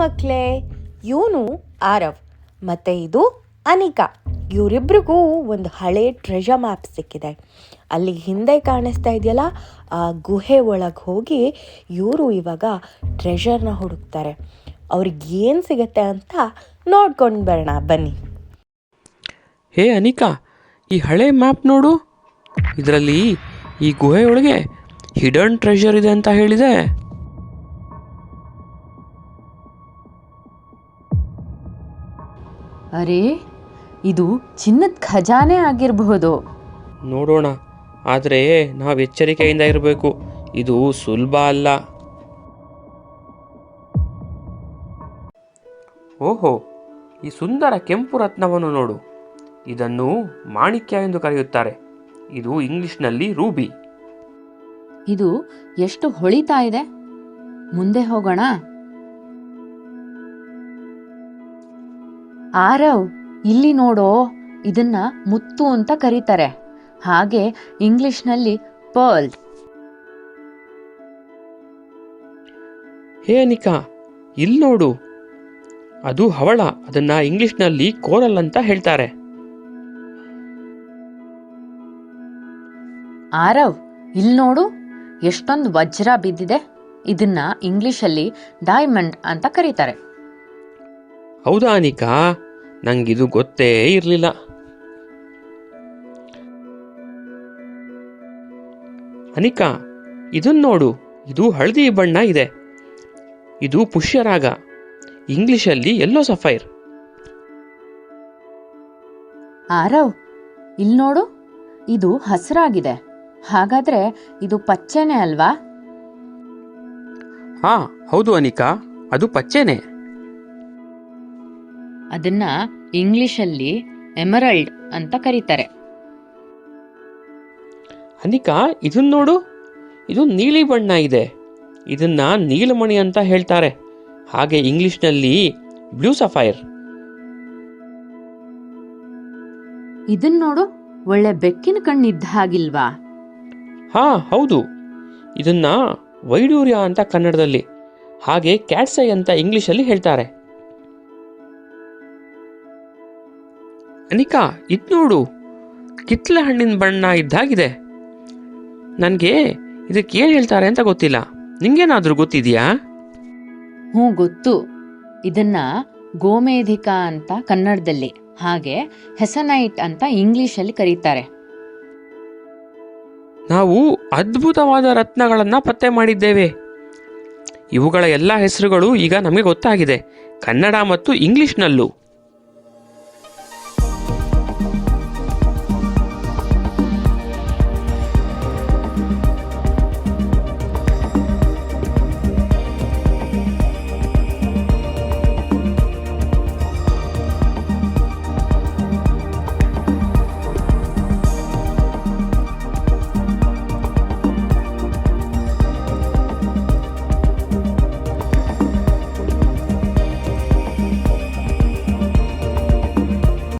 ಮಕ್ಕಳೇ, ಇವನು ಆರವ್, ಮತ್ತು ಇದು ಅನಿಕಾ. ಇವರಿಬ್ರಿಗೂ ಒಂದು ಹಳೆ ಟ್ರೆಷರ್ ಮ್ಯಾಪ್ ಸಿಕ್ಕಿದೆ. ಅಲ್ಲಿ ಹಿಂದೆ ಕಾಣಿಸ್ತಾ ಇದೆಯಲ್ಲ, ಆ ಗುಹೆ ಒಳಗೆ ಹೋಗಿ ಇವರು ಇವಾಗ ಟ್ರೆಷರ್ನ ಹುಡುಕ್ತಾರೆ. ಅವ್ರಿಗೆ ಏನು ಸಿಗತ್ತೆ ಅಂತ ನೋಡ್ಕೊಂಡು ಬರೋಣ, ಬನ್ನಿ. ಹೇ ಅನಿಕಾ, ಈ ಹಳೆ ಮ್ಯಾಪ್ ನೋಡು. ಇದರಲ್ಲಿ ಈ ಗುಹೆಯೊಳಗೆ ಹಿಡನ್ ಟ್ರೆಷರ್ ಇದೆ ಅಂತ ಹೇಳಿದೆ. ಅರೆ ಇದು ಚಿನ್ನದ ಖಜಾನೆ ಆಗಿರಬಹುದು. ನೋಡೋಣ ಆದರೆ ನಾವು ಎಚ್ಚರಿಕೆಯಿಂದ ಇರಬೇಕು. ಇದು ಸುಲಭ ಅಲ್ಲ. ಓಹೋ ಈ ಸುಂದರ ಕೆಂಪು ರತ್ನವನ್ನು ನೋಡು. ಇದನ್ನು ಮಾಣಿಕ್ಯ ಎಂದು ಕರೆಯುತ್ತಾರೆ. ಇದು ಇಂಗ್ಲಿಷ್ನಲ್ಲಿ ರೂಬಿ. ಇದು ಎಷ್ಟು ಹೊಳಿತಾ ಇದೆ? ಮುಂದೆ ಹೋಗೋಣ. ಆರವ್ ಇಲ್ಲಿ ನೋಡೋ ಇದನ್ನ ಮುತ್ತು ಅಂತ ಕರೀತಾರೆ. ಹಾಗೆ ಇಂಗ್ಲಿಷ್ನಲ್ಲಿ ಪರ್ಲ್. ಹೇ ಅನಿಕಾ ಇಲ್ಲಿ ನೋಡು. ಅದು ಹವಳ ಅದನ್ನ ಇಂಗ್ಲಿಷ್ನಲ್ಲಿ ಕೋರಲ್ ಅಂತ ಹೇಳ್ತಾರೆ. ಆರವ್ ಇಲ್ಲಿ ನೋಡು ಎಷ್ಟೊಂದು ವಜ್ರ ಬಿದ್ದಿದೆ. ಇದನ್ನ ಇಂಗ್ಲಿಷಲ್ಲಿ ಡೈಮಂಡ್ ಅಂತ ಕರೀತಾರೆ. ಹೌದಾ ಅನಿಕಾ? ನಂಗಿದು ಗೊತ್ತೇ ಇರಲಿಲ್ಲ. ಅನಿಕಾ ಇದನ್ನ ನೋಡು. ಇದು ಹಳದಿ ಬಣ್ಣ ಇದೆ. ಇದು ಪುಷ್ಯರಾಗ ಇಂಗ್ಲಿಷಲ್ಲಿ ಎಲ್ಲೋ ಸಫೈರ್. ಆರವ್ ಇಲ್ಲಿ ನೋಡು. ಇದು ಹಸಿರಾಗಿದೆ. ಹಾಗಾದ್ರೆ ಇದು ಪಚ್ಚೆನೆ ಅಲ್ವಾ? ಹಾ ಹೌದು ಅನಿಕಾ. ಅದು ಪಚ್ಚೆನೆ. ಅದನ್ನ ಇಂಗ್ಲಿಷಲ್ಲಿ ಎಮರಲ್ಡ್ ಅಂತ ಕರೀತಾರೆ. ಅನಿಕಾ ಇದನ್ನ ನೋಡು. ಇದು ನೀಲಿ ಬಣ್ಣ ಇದೆ. ಇದನ್ನ ನೀಲಮಣಿ ಅಂತ ಹೇಳ್ತಾರೆ. ಹಾಗೆ ಇಂಗ್ಲಿಷ್ನಲ್ಲಿ ಬ್ಲೂ ಸಫೈರ್. ಇದನ್ ನೋಡು ಒಳ್ಳೆ ಬೆಕ್ಕಿನ ಕಣ್ಣಿದ್ದ ಹಾಗಿಲ್ವಾ? ಹಾ ಹೌದು. ಇದನ್ನ ವೈಡೂರ್ಯ ಅಂತ ಕನ್ನಡದಲ್ಲಿ. ಹಾಗೆ ಕ್ಯಾಟ್ಸೈ ಅಂತ ಇಂಗ್ಲಿಷಲ್ಲಿ ಹೇಳ್ತಾರೆ. ಅನಿಕಾ ಇದು ನೋಡು ಕಿತ್ಲೆ ಹಣ್ಣಿನ ಬಣ್ಣ ಇದ್ದಾಗಿದೆ. ನನಗೆ ಇದಕ್ಕೆ ಏನು ಹೇಳ್ತಾರೆ ಅಂತ ಗೊತ್ತಿಲ್ಲ. ನಿಂಗೇನಾದರೂ ಗೊತ್ತಿದೆಯಾ? ಹ್ಞೂ ಗೊತ್ತು. ಇದನ್ನ ಗೋಮೇಧಿಕಾ ಅಂತ ಕನ್ನಡದಲ್ಲಿ ಹಾಗೆ ಹೆಸನೈಟ್ ಅಂತ ಇಂಗ್ಲಿಷಲ್ಲಿ ಕರೀತಾರೆ. ನಾವು ಅದ್ಭುತವಾದ ರತ್ನಗಳನ್ನ ಪತ್ತೆ ಮಾಡಿದ್ದೇವೆ. ಇವುಗಳ ಎಲ್ಲ ಹೆಸರುಗಳು ಈಗ ನಮಗೆ ಗೊತ್ತಾಗಿದೆ. ಕನ್ನಡ ಮತ್ತು ಇಂಗ್ಲಿಷ್ನಲ್ಲೂ.